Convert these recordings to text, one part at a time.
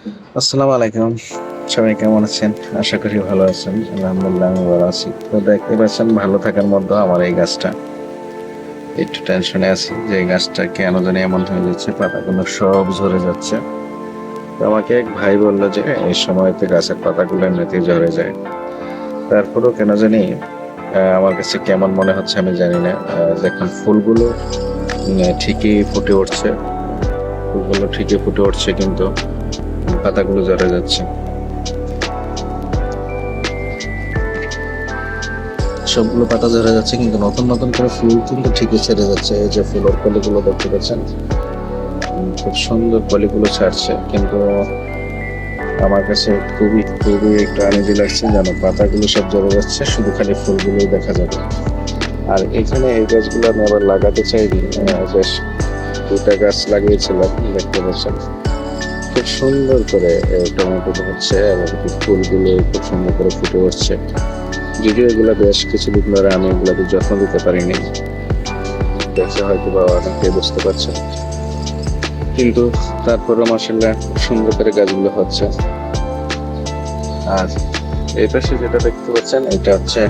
আসসালামু আলাইকুম। সবাই কেমন আছেন? আশা করি ভালো আছেন। আলহামদুলিল্লাহ আমি ভালো আছি। তো দেখতে পাচ্ছেন, ভালো থাকার মধ্যে আমার এই গাছটা। একটু টেনশনে আছি যে গাছটা কেন জানি এমন হয়ে যাচ্ছে, পাতাগুলো সব ঝরে যাচ্ছে। তো আমাকে এক ভাই বলল যে, এই সময়তে গাছের পাতাগুলো এমনিতেই ঝরে যায়। তারপরেও কেন জানি আমার কাছে কেমন মনে হচ্ছে আমি জানি না। দেখুন, ফুলগুলো ঠিকই ফুটে উঠছে। ফুলগুলো ঠিকই ফুটে উঠছে কিন্তু পাতাগুলো ঝরে যাচ্ছে। সবগুলো পাতা ঝরে যাচ্ছে, কিন্তু নতুন নতুন করে ফুল কিন্তু ঠিকই ছেড়ে যাচ্ছে। এই যে ফুলের কলিগুলো দেখতে পাচ্ছেন খুব সুন্দর কলিগুলো ছাড়ছে, কিন্তু আমার কাছে খুবই খুবই একটু আনিজি লাগছে যেন পাতাগুলো সব ঝরে যাচ্ছে, শুধু খালি ফুলগুলোই দেখা যাবে। আর এখানে এই গাছগুলো আমি আবার লাগাতে চাই বেশ দুটা গাছ লাগিয়েছিলাম, দেখতে পাচ্ছেন। খুব সুন্দর করে টমেটো হচ্ছে এবং ফুলগুলো খুব সুন্দর করে ফুটে উঠছে। যদিও এগুলো বেশ কিছুদিন ধরে আমি এগুলোকে যত্ন দিতে পারিনি। দেখে হয়তো বা অনেকে বুঝতে পারছে কিন্তু তারপরে মাসাল্লাহ সুন্দর করে গাছগুলো হচ্ছে। আর এই পাশে যেটা দেখতে পাচ্ছেন, এটা হচ্ছে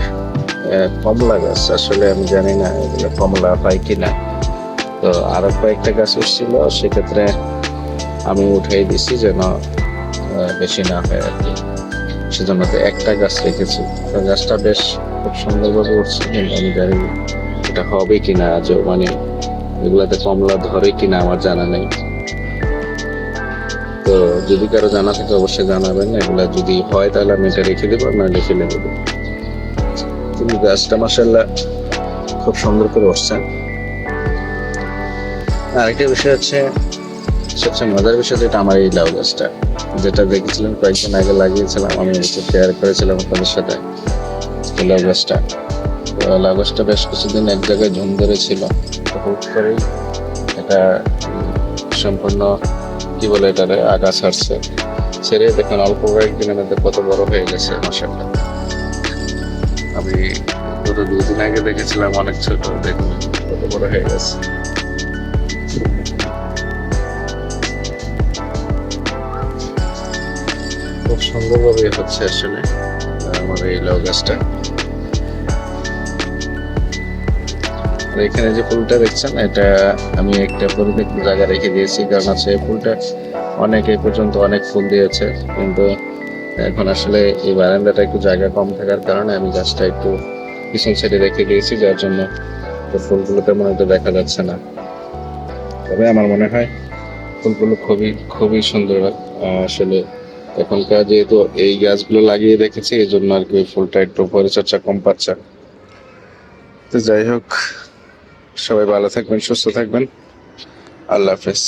কমলা গাছ। আসলে আমি জানি না এগুলো কমলা পাই কিনা। তো আরও কয়েকটা গাছ উঠছিল, সেক্ষেত্রে আমি উঠাই দিছি যেন বেশি না হয় আর কি। সেজন্য তো একটা গাছ রেখেছি। গাছটা বেশ খুব সুন্দরভাবে উঠছে, কিন্তু আমি জানি এটা হবে কিনা, আজও মানে এগুলাতে কমলা ধরে কিনা আমার জানা নেই। তো যদি কারও জানা থাকে অবশ্যই জানাবেন, এগুলা যদি হয় তাহলে আমি এটা রেখে দেবো নাহলে ফেলে দেবো কিন্তু গাছটা মাসাল্লাহ খুব সুন্দর করে উঠছে। আরেকটা বিষয় হচ্ছে সবচেয়ে মজার বিষয় যেটা আমার এই লাউ গাছটা যেটা দেখেছিলাম কয়েকদিন আগে লাগিয়েছিলাম, আমি শেয়ার করেছিলাম আপনাদের সাথে লাউ গাছটা লাউ গাছটা বেশ কিছুদিন এক জায়গায় ঝুম ধরেছিল তো হুট করেই এটা সম্পূর্ণ, কি বলে এটারে, আগা ছাড়ছে। ছেড়ে দেখুন, অল্প কয়েকদিনের মধ্যে কত বড় হয়ে গেছে মশাটা আমি গত দুদিন আগে দেখেছিলাম অনেক ছোট, দেখুন, কত বড় হয়ে গেছে। খুব সুন্দরভাবে হচ্ছে আসলে আমার এই লাউ গাছটা। এখানে যে ফুলটা দেখছেন, এটা আমি একটা পরিত্যক্ত জায়গা রেখে দিয়েছি, কারণ আছে ফুলটা অনেক পর্যন্ত অনেক ফুল দিয়েছে, কিন্তু এখন আসলে এই বারান্দাটা একটু জায়গা কম থাকার কারণে আমি গাছটা একটু পিছন সাইডে রেখে দিয়েছি, যার জন্য ফুলগুলো তেমন একটা দেখা যাচ্ছে না। তবে আমার মনে হয় ফুলগুলো খুবই খুবই সুন্দর আসলে এখনকার যেহেতু এই গাছগুলো লাগিয়ে রেখেছি এই জন্য আর কি ওই ফুলটা একটু পরিচর্যা কম পাচ্ছে। তো যাই হোক, সবাই ভালো থাকবেন, সুস্থ থাকবেন। আল্লাহ হাফেজ।